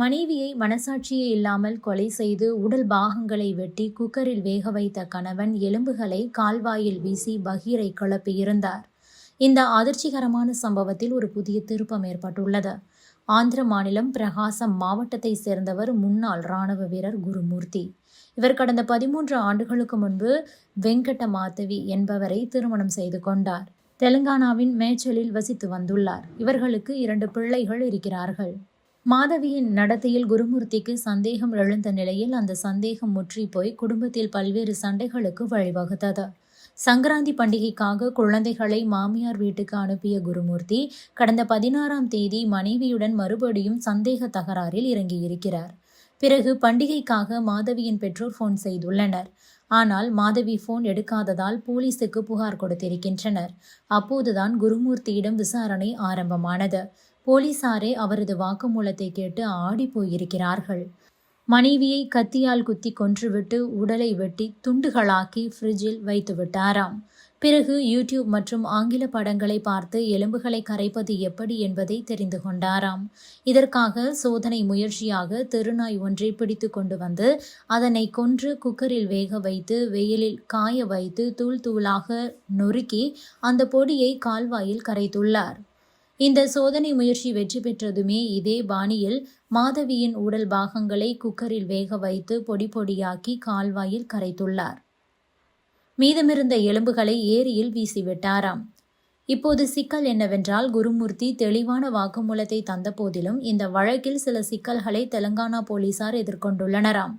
மனைவியை மனசாட்சியே இல்லாமல் கொலை செய்து உடல் பாகங்களை வெட்டி குக்கரில் வேக வைத்த கணவன் எலும்புகளை கால்வாயில் வீசி பகீரை கிளப்பியிருந்தார் இந்த அதிர்ச்சிகரமான சம்பவத்தில் ஒரு புதிய திருப்பம் ஏற்பட்டுள்ளது. ஆந்திர மாநிலம் பிரகாசம் மாவட்டத்தை சேர்ந்தவர் முன்னாள் ராணுவ வீரர் குருமூர்த்தி. இவர் கடந்த பதிமூன்று ஆண்டுகளுக்கு முன்பு வெங்கட மாதவி என்பவரை திருமணம் செய்து கொண்டார். தெலுங்கானாவின் மேச்சலில் வசித்து வந்துள்ளார். இவர்களுக்கு இரண்டு பிள்ளைகள் இருக்கிறார்கள். மாதவியின் நடத்தையில் குருமூர்த்திக்கு சந்தேகம் எழுந்த நிலையில் அந்த சந்தேகம் முற்றி போய் குடும்பத்தில் பல்வேறு சண்டைகளுக்கு வழிவகுத்தது. சங்கராந்தி பண்டிகைக்காக குழந்தைகளை மாமியார் வீட்டுக்கு அனுப்பிய குருமூர்த்தி கடந்த பதினாறாம் தேதி மனைவியுடன் மறுபடியும் சந்தேக தகராறில் இறங்கியிருக்கிறார். பிறகு பண்டிகைக்காக மாதவியின் பெற்றோர் ஃபோன் செய்துள்ளனர். ஆனால் மாதவி ஃபோன் எடுக்காததால் போலீசுக்கு புகார் கொடுத்திருக்கின்றனர். அப்போதுதான் குருமூர்த்தியிடம் விசாரணை ஆரம்பமானது. போலீசாரே அவரது வாக்குமூலத்தை கேட்டு ஆடி போயிருக்கிறார்கள். மனைவியை கத்தியால் குத்தி கொன்றுவிட்டு உடலை வெட்டி துண்டுகளாக்கி ஃப்ரிட்ஜில் வைத்து விட்டாராம். பிறகு யூடியூப் மற்றும் ஆங்கில படங்களை பார்த்து எலும்புகளை கரைப்பது எப்படி என்பதை தெரிந்து கொண்டாராம். இதற்காக சோதனை முயற்சியாக தெருநாய் ஒன்றை பிடித்து கொண்டு வந்து அதனை கொன்று குக்கரில் வேக வைத்து வெயிலில் காய வைத்து தூள் தூளாக நொறுக்கி அந்த பொடியை கால்வாயில் கரைத்துள்ளார். இந்த சோதனை முயற்சி வெற்றி பெற்றதுமே இதே பாணியில் மாதவியின் உடல் பாகங்களை குக்கரில் வேக வைத்து பொடி பொடியாக்கி கால்வாயில் கரைத்துள்ளார். மீதமிருந்த எலும்புகளை ஏரியில் வீசிவிட்டாராம். இப்போது சிக்கல் என்னவென்றால் குருமூர்த்தி தெளிவான வாக்குமூலத்தை தந்த போதிலும் இந்த வழக்கில் சில சிக்கல்களை தெலங்கானா போலீசார் எதிர்கொண்டுள்ளனராம்.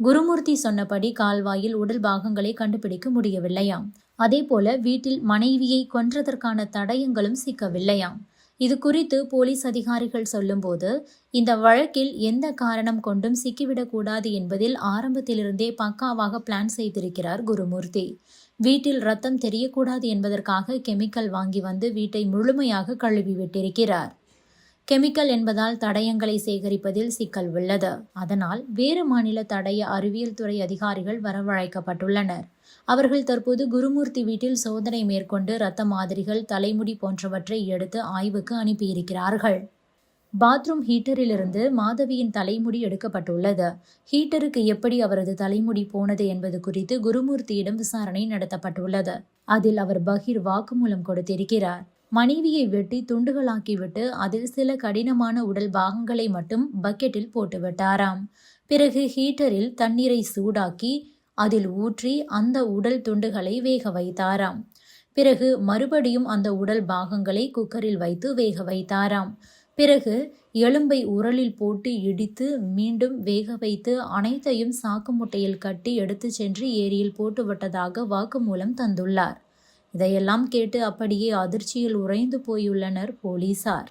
குருமூர்த்தி சொன்னபடி கால்வாயில் உடல் பாகங்களை கண்டுபிடிக்க முடியவில்லையாம். அதேபோல வீட்டில் மனைவியை கொன்றதற்கான தடயங்களும் சிக்கவில்லையாம். இது குறித்து போலீஸ் அதிகாரிகள் சொல்லும்போது இந்த வழக்கில் எந்த காரணம் கொண்டும் சிக்கிவிடக்கூடாது என்பதில் ஆரம்பத்திலிருந்தே பக்காவாக பிளான் செய்திருக்கிறார் குருமூர்த்தி. வீட்டில் ரத்தம் தெரியக்கூடாது என்பதற்காக கெமிக்கல் வாங்கி வந்து வீட்டை முழுமையாக கழுவி விட்டிருக்கிறார் கெமிக்கல் என்பதால் தடயங்களை சேகரிப்பதில் சிக்கல் உள்ளது. அதனால் வேறு மாநில தடய அறிவியல் துறை அதிகாரிகள் வரவழைக்கப்பட்டுள்ளனர். அவர்கள் தற்போது குருமூர்த்தி வீட்டில் சோதனை மேற்கொண்டு இரத்த மாதிரிகள் தலைமுடி போன்றவற்றை எடுத்து ஆய்வுக்கு அனுப்பியிருக்கிறார்கள். பாத்ரூம் ஹீட்டரிலிருந்து மாதவியின் தலைமுடி எடுக்கப்பட்டுள்ளது. ஹீட்டருக்கு எப்படி அவரது தலைமுடி போனது என்பது குறித்து குருமூர்த்தியிடம் விசாரணை நடத்தப்பட்டுள்ளது. அதில் அவர் பகீர் வாக்குமூலம் கொடுத்திருக்கிறார். மனைவியை வெட்டி துண்டுகளாக்கிவிட்டு அதில் சில கடினமான உடல் பாகங்களை மட்டும் பக்கெட்டில் போட்டுவிட்டாராம். பிறகு ஹீட்டரில் தண்ணீரை சூடாக்கி அதில் ஊற்றி அந்த உடல் துண்டுகளை வேக வைத்தாராம். பிறகு மறுபடியும் அந்த உடல் பாகங்களை குக்கரில் வைத்து வேக வைத்தாராம். பிறகு எலும்பை உரலில் போட்டு இடித்து மீண்டும் வேக வைத்து அனைத்தையும் சாக்கு முட்டையில் கட்டி எடுத்து சென்று ஏரியில் போட்டுவிட்டதாக வாக்குமூலம் தந்துள்ளார். இதையெல்லாம் கேட்டு அப்படியே அதிர்ச்சியில் உறைந்து போயுள்ளனர் போலீசார்.